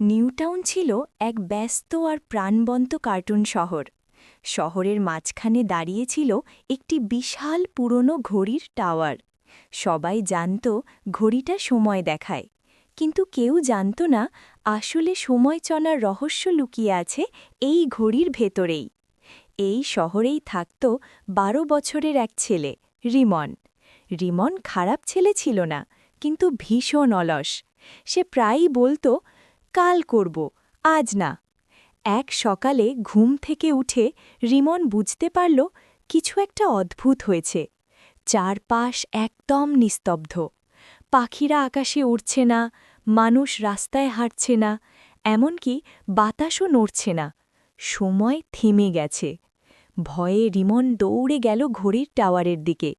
নিউটাউন ছিল এক ব্যস্ত আর প্রাণবন্ত কার্টুন শহর। শহরের মাঝখানে দাঁড়িয়েছিল একটি বিশাল পুরনো ঘড়ির টাওয়ার। সবাই জানত ঘড়িটা সময় দেখায়, কিন্তু কেউ জানত না আসলে সময় চলার রহস্য লুকিয়ে আছে এই ঘড়ির ভেতরেই। এই শহরেই থাকত বারো বছরের এক ছেলে, রিমন। রিমন খারাপ ছেলে ছিল না, কিন্তু ভীষণ অলস। সে প্রায়ই বলতো কাল করব, আজ না। এক সকালে ঘুম থেকে উঠে রিমন বুঝতে পারল কিছু একটা অদ্ভুত হয়েছে। চারপাশ একদম নিস্তব্ধ। পাখিরা আকাশে উড়ছে না, মানুষ রাস্তায় হাঁটছে না, এমনকি বাতাসও নড়ছে না। সময় থেমে গেছে। ভয়ে রিমন দৌড়ে গেল ঘড়ির টাওয়ারের দিকে।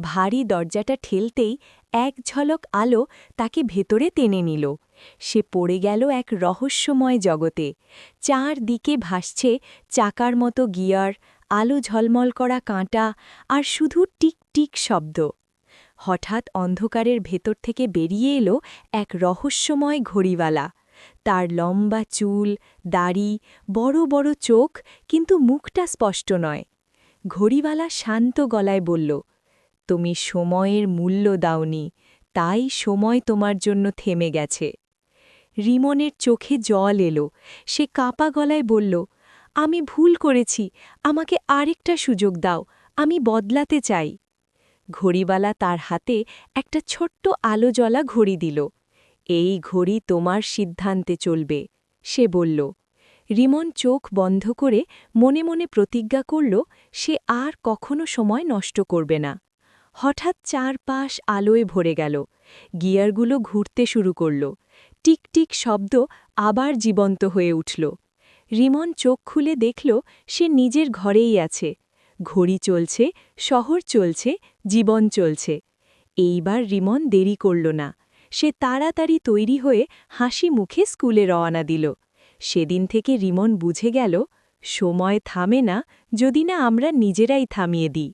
ভারী দরজাটা ঠেলতেই এক ঝলক আলো তাকে ভেতরে টেনে নিল। সে পড়ে গেল এক রহস্যময় জগতে। চারদিকে ভাসছে চাকার মতো গিয়ার, আলো ঝলমল করা কাঁটা আর শুধু টিক টিক শব্দ। হঠাৎ অন্ধকারের ভেতর থেকে বেরিয়ে এলো এক রহস্যময় ঘড়িওয়ালা। তার লম্বা চুল, দাড়ি, বড় বড় চোখ কিন্তু মুখটা স্পষ্ট নয়। ঘড়িওয়ালা শান্ত গলায় বলল, তুমি সময়ের মূল্য দাওনি, তাই সময় তোমার জন্য থেমে গেছে। রিমনের চোখে জল এলো। সে কাপা গলায় বলল, আমি ভুল করেছি, আমাকে আরেকটা সুযোগ দাও, আমি বদলাতে চাই। ঘড়িওয়ালা তার হাতে একটা ছোট্ট আলো জ্বলা ঘড়ি দিল। এই ঘড়ি তোমার সিদ্ধান্তে চলবে, সে বলল। রিমন চোখ বন্ধ করে মনে মনে প্রতিজ্ঞা করল, সে আর কখনো সময় নষ্ট করবে না। হঠাৎ চারপাশ আলোয় ভরে গেল। গিয়ারগুলো ঘুরতে শুরু করল। টিকটিক শব্দ আবার জীবন্ত হয়ে উঠল। রিমন চোখ খুলে দেখল, সে নিজের ঘরেই আছে। ঘড়ি চলছে, শহর চলছে, জীবন চলছে। এইবার রিমন দেরি করল না। সে তাড়াতাড়ি তৈরি হয়ে হাসি মুখে স্কুলে রওনা দিল। সেদিন থেকে রিমন বুঝে গেল, সময় থামে না, যদি না আমরা নিজেরাই থামিয়ে দিই।